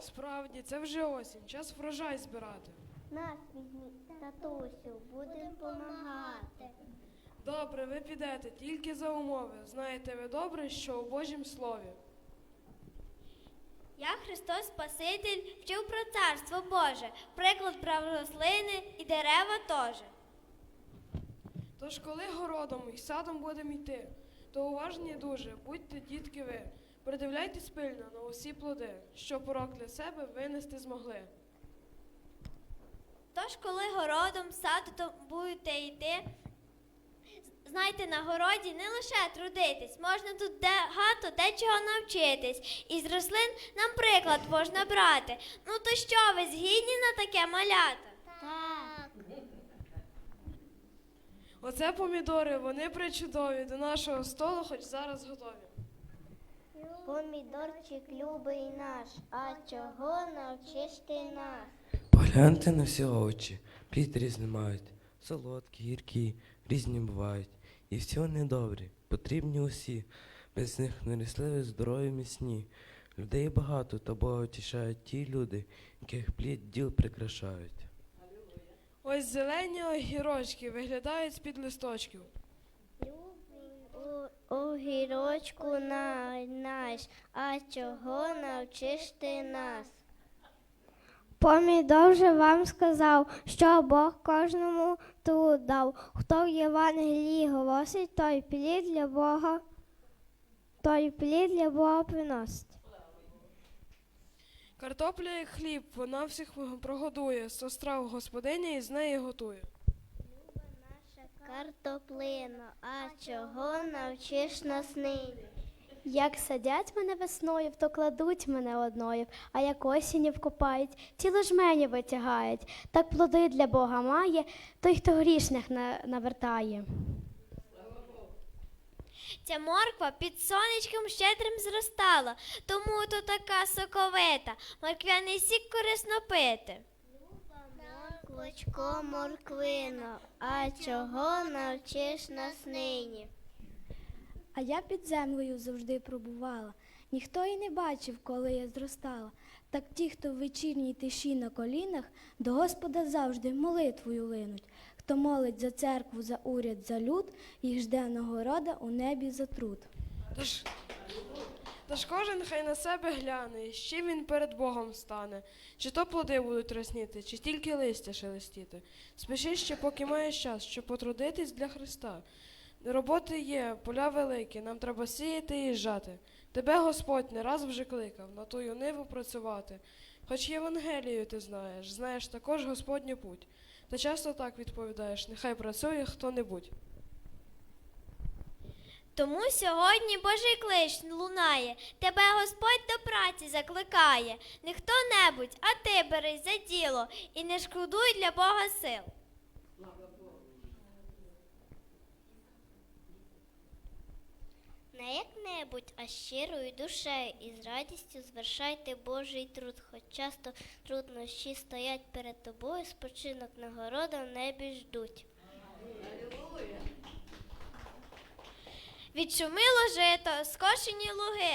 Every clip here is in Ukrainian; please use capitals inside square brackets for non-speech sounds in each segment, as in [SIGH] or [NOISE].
Справді, це вже осінь, час врожай збирати. Нас візьміть, татусю, будемо помагати. Добре, ви підете, тільки за умови. Знаєте ви добре, що у Божім слові. Я Христос Спаситель вчив про царство Боже, приклад брав рослини і дерева теж. Тож, коли городом і садом будемо йти, то уважні дуже, будьте, дітки, ви. Придивляйтесь пильно на усі плоди, що порок для себе винести змогли. Тож, коли городом, садом будете йти, знайте, на городі не лише трудитись, можна тут багато дечого навчитись. Із рослин нам приклад можна брати. Ну то що ви згідні на таке малята? Так. Оце помідори, вони причудові, до нашого столу хоч зараз готові. Помідорчик любий наш, а чого навчиш ти нас? Погляньте на всі овочі, плід різні мають, солодкі, гіркі, різні бувають. І всі вони добрі, потрібні усі, без них не росли здорові міцні. Людей багато, та Бога тішають ті люди, яких плід діл прикрашають. Ось зелені огірочки виглядають з-під листочків. У, у гірочку на, наш, а чого навчиш ти нас? Помідор же вам сказав, що Бог кожному труд дав. Хто в Євангелії голосить, той плід для Бога, той плід для Бога приносить. Картопля як хліб, вона всіх прогодує, со страв господиня і з неї готує. Картоплино, а чого навчиш нас нині? Як садять мене весною, то кладуть мене одною, а як осінню вкопають, цілу жменю витягають. Так плоди для Бога має, той, хто грішних навертає. Ця морква під сонечком щедрим зростала, тому то така соковита, морквяний сік корисно пити. Морквочко, морквино, а чого навчиш нас нині? А я під землею завжди пробувала. Ніхто і не бачив, коли я зростала. Так ті, хто в вечірній тиші на колінах, до Господа завжди молитвою линуть. Хто молить за церкву, за уряд, за люд, їх жде нагорода у небі за труд. Тож, тож кожен хай на себе гляне, з чим він перед Богом стане. Чи то плоди будуть росніти, чи тільки листя шелестіти. Спіши ще, поки маєш час, щоб потрудитись для Христа. Роботи є, поля великі, нам треба сіяти і жати. Тебе Господь не раз вже кликав на тую ниву працювати. Хоч Євангелію ти знаєш, знаєш також Господню путь. Та часто так відповідаєш, нехай працює хто-небудь. Тому сьогодні Божий клич лунає, тебе Господь до праці закликає. Не хто-небудь, а ти берись за діло і не шкодуй для Бога сил. Не як-небудь, а щирою душею і з радістю звершайте Божий труд, хоч часто труднощі стоять перед тобою, спочинок нагорода в небі ждуть. Відшумило жито, скошені луги,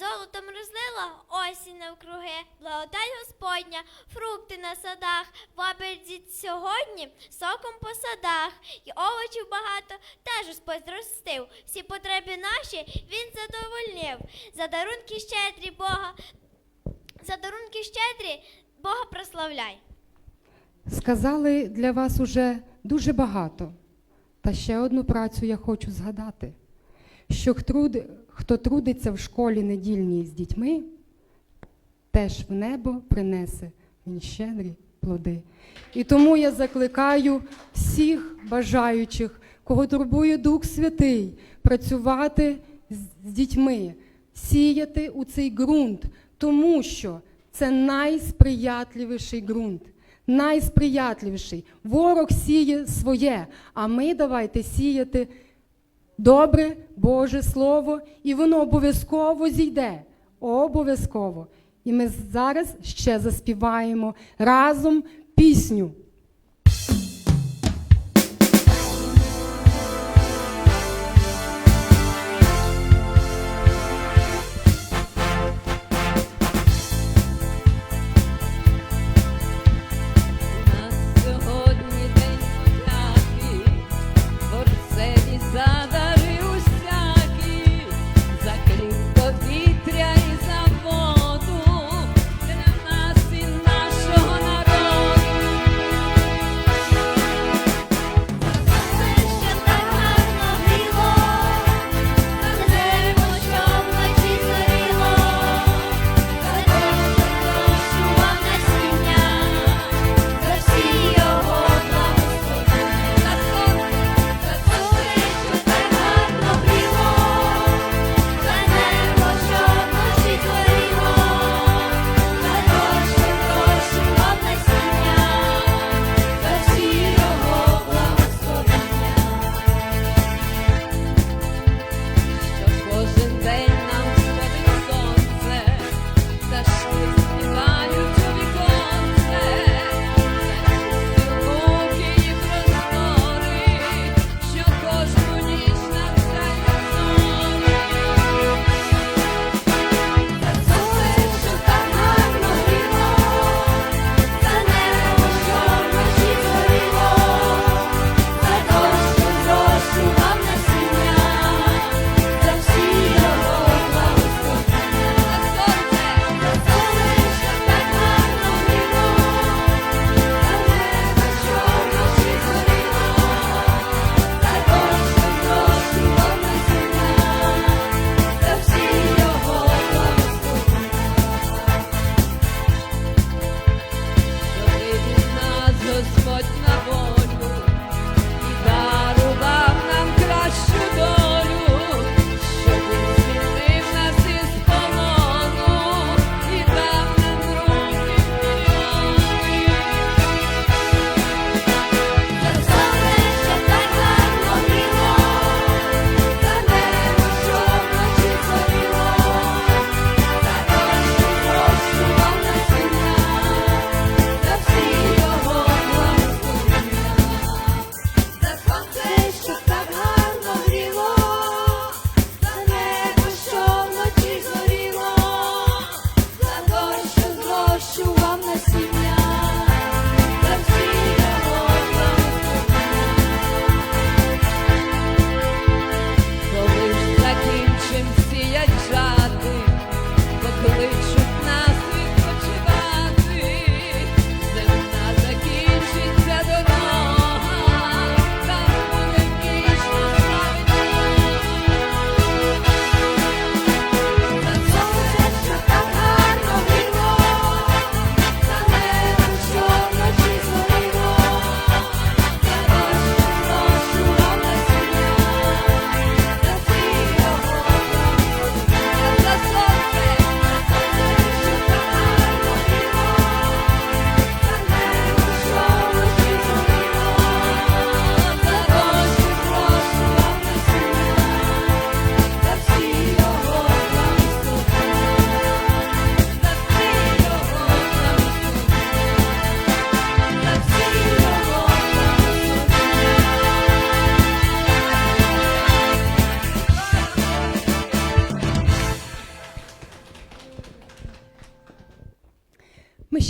золотом розлила осінь навкруги, благодать Господня, фрукти на садах, вабердіть сьогодні соком по садах, і овочів багато теж Господь. Всі потреби наші Він задовольнив. За дарунки щедрі Бога, за дарунки щедрі Бога прославляй. Сказали для вас уже дуже багато. Та ще одну працю я хочу згадати, що хто трудиться в школі недільній з дітьми, теж в небо принесе він щедрі плоди. І тому я закликаю всіх бажаючих, кого турбує Дух Святий, працювати з дітьми, сіяти у цей ґрунт, тому що це найсприятливіший ґрунт. Найсприятливіший. Ворог сіє своє, а ми давайте сіяти добре Боже Слово, і воно обов'язково зійде. Обов'язково. І ми зараз ще заспіваємо разом пісню.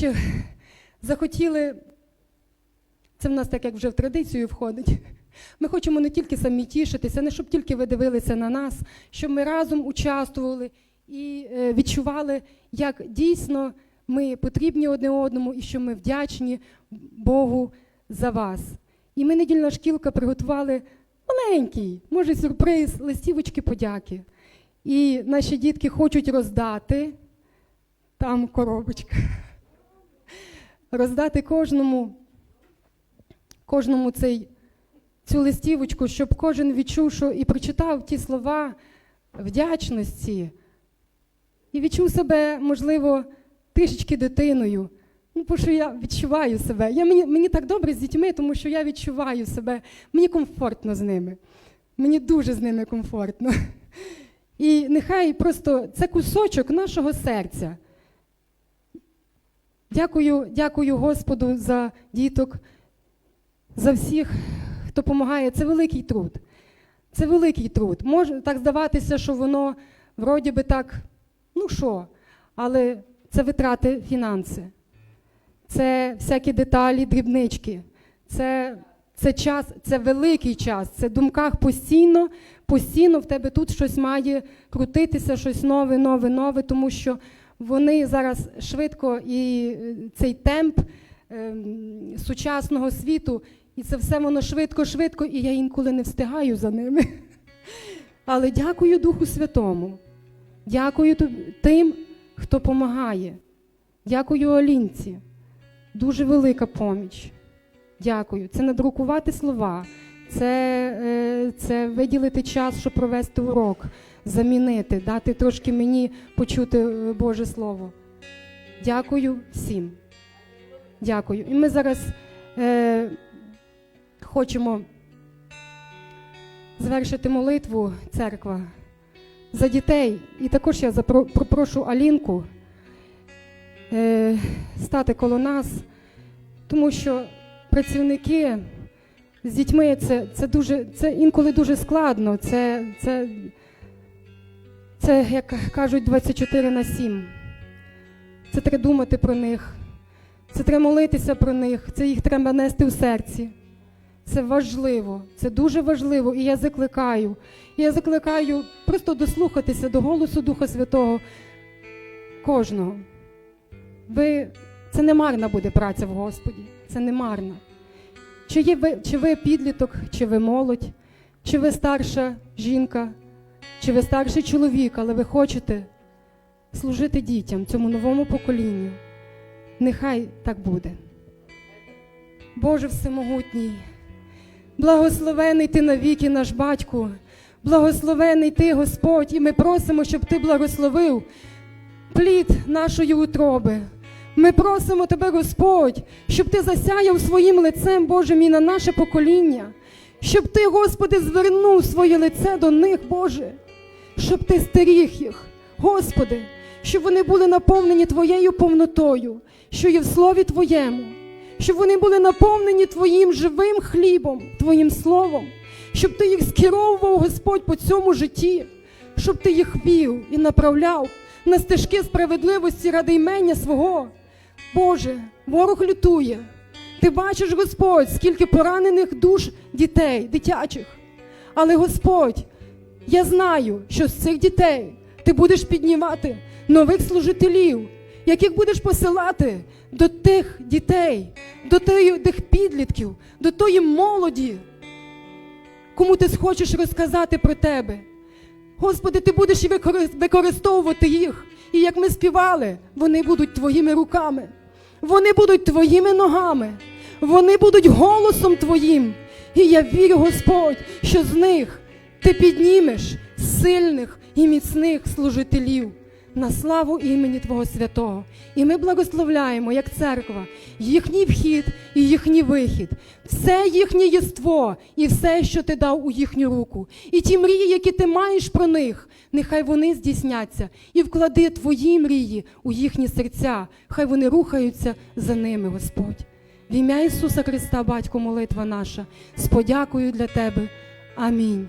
Ще захотіли, це в нас так як вже в традицію входить. Ми хочемо не тільки самі тішитися, не щоб тільки ви дивилися на нас, щоб ми разом участвували і е, відчували, як дійсно ми потрібні одне одному і що ми вдячні Богу за вас. І ми недільна шкілка приготували маленький, може, сюрприз, листівочки подяки. І наші дітки хочуть роздати там коробочка. Роздати кожному, кожному цей, цю листівочку, щоб кожен відчув, що і прочитав ті слова вдячності, і відчув себе, можливо, трішечки дитиною. Ну, бо що я відчуваю себе. Я, мені, мені так добре з дітьми, тому що я відчуваю себе, мені комфортно з ними. Мені дуже з ними комфортно. І нехай просто це кусочок нашого серця. Дякую, дякую Господу за діток, за всіх, хто допомагає. Це великий труд. Це великий труд. Може так здаватися, що воно вроді би так, ну що, але це витрати фінанси, це всякі деталі, дрібнички, це, це час, це великий час. Це в думках постійно, постійно в тебе тут щось має крутитися, щось нове, нове, нове, тому що вони зараз швидко і е, цей темп ем, сучасного світу, і це все воно швидко-швидко, і я інколи не встигаю за ними. [LAUGHS] Але дякую Духу Святому. Дякую тим, хто допомагає. Дякую Олінці. Дуже велика поміч. Дякую. Це надрукувати слова, це, е, це виділити час, щоб провести урок, замінити, дати трошки мені почути е, Боже Слово. Дякую всім. Дякую. І ми зараз е, хочемо звершити молитву церква за дітей. І також я попрошу Алінку е, стати коло нас, тому що працівники з дітьми це, це, дуже, це інколи дуже складно. Це, це, це, як кажуть, 24 на 7. Це треба думати про них. Це треба молитися про них, це їх треба нести в серці. Це важливо, це дуже важливо. І я закликаю. Я закликаю просто дослухатися до голосу Духа Святого кожного. Ви, це не марна буде праця в Господі. Це не марна. Чи, є ви, чи ви підліток, чи ви молодь, чи ви старша жінка, чи ви старший чоловік, але ви хочете служити дітям, цьому новому поколінню. Нехай так буде. Боже Всемогутній, благословений Ти навіки наш батько, благословений Ти, Господь, і ми просимо, щоб Ти благословив плід нашої утроби. Ми просимо Тебе, Господь, щоб Ти засяяв своїм лицем Божим і на наше покоління, щоб Ти, Господи, звернув своє лице до них, Боже, щоб Ти стеріг їх, Господи, щоб вони були наповнені Твоєю повнотою, що є в Слові Твоєму, щоб вони були наповнені Твоїм живим хлібом, Твоїм словом, щоб Ти їх скеровував, Господь, по цьому житті, щоб Ти їх вів і направляв на стежки справедливості ради імення свого. Боже, ворог лютує. Ти бачиш, Господь, скільки поранених душ дітей, дитячих. Але Господь, я знаю, що з цих дітей ти будеш піднімати нових служителів, яких будеш посилати до тих дітей, до тих, підлітків, до тої молоді, кому ти схочеш розказати про тебе. Господи, ти будеш використовувати їх. І як ми співали, вони будуть твоїми руками, вони будуть твоїми ногами, вони будуть голосом твоїм. І я вірю, Господь, що з них ти піднімеш сильних і міцних служителів на славу імені Твого святого. І ми благословляємо, як церква, їхній вхід і їхній вихід, все їхнє єство і все, що ти дав у їхню руку. І ті мрії, які ти маєш про них, нехай вони здійсняться. І вклади твої мрії у їхні серця, хай вони рухаються за ними, Господь. В ім'я Ісуса Христа, Батько, молитва наша, з подякою для Тебе. Амінь.